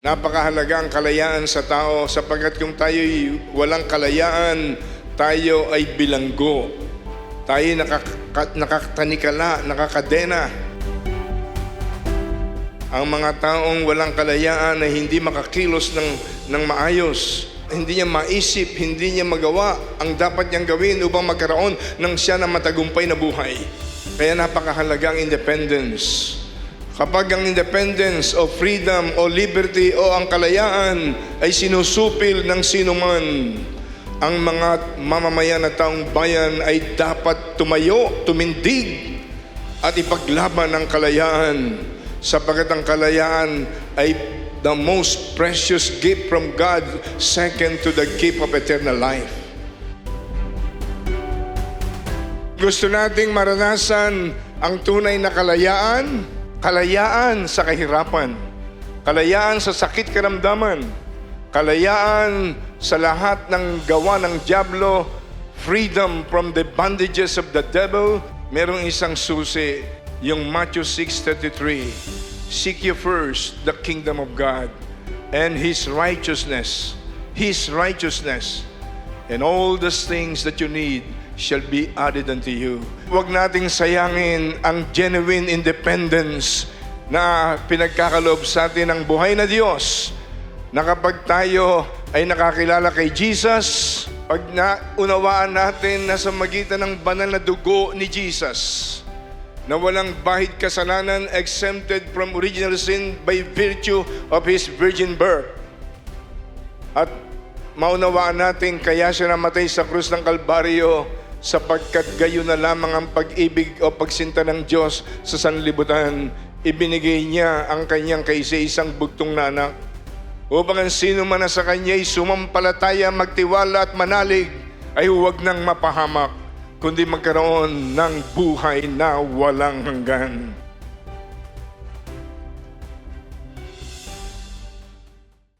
Napakahalaga ang kalayaan sa tao sapagkat kung tayo'y walang kalayaan, tayo ay bilanggo. Tayo nakaka- nakatanikala, nakakadena. Ang mga taong walang kalayaan ay hindi makakilos ng, ng maayos. Hindi niya maisip, hindi niya magawa ang dapat niyang gawin upang magkaroon ng siya na matagumpay na buhay. Kaya napakahalaga ang independence. Kapag ang independence o freedom o liberty o ang kalayaan ay sinusupil ng sino man, ang mga mamamayan at taong bayan ay dapat tumayo, tumindig at ipaglaban ang kalayaan sapagkat ang kalayaan ay the most precious gift from God second to the gift of eternal life. Gusto nating maranasan ang tunay na kalayaan, kalayaan sa kahirapan, kalayaan sa sakit karamdaman, kalayaan sa lahat ng gawa ng Diablo, freedom from the bondages of the devil, merong isang susi, yung Matthew 6.33, Seek ye first the kingdom of God and His righteousness, His righteousness, and all those things that you need shall be added unto you. Huwag nating sayangin ang genuine independence na pinagkakaloob sa atin ng buhay na Diyos na kapag tayo ay nakakilala kay Jesus, pag naunawaan natin na sa magitan ng banal na dugo ni Jesus, na walang bahid kasalanan exempted from original sin by virtue of His virgin birth, at maunawaan natin kaya siya namatay sa krus ng Kalbaryo sapagkat gayon na lamang ang pag-ibig o pagsinta ng Diyos sa sanlibutan. Ibinigay niya ang kanyang kaisa-isang bugtong na anak upang ang sino man sa kanya'y sumampalataya, magtiwala at manalig ay huwag nang mapahamak kundi magkaroon ng buhay na walang hanggan.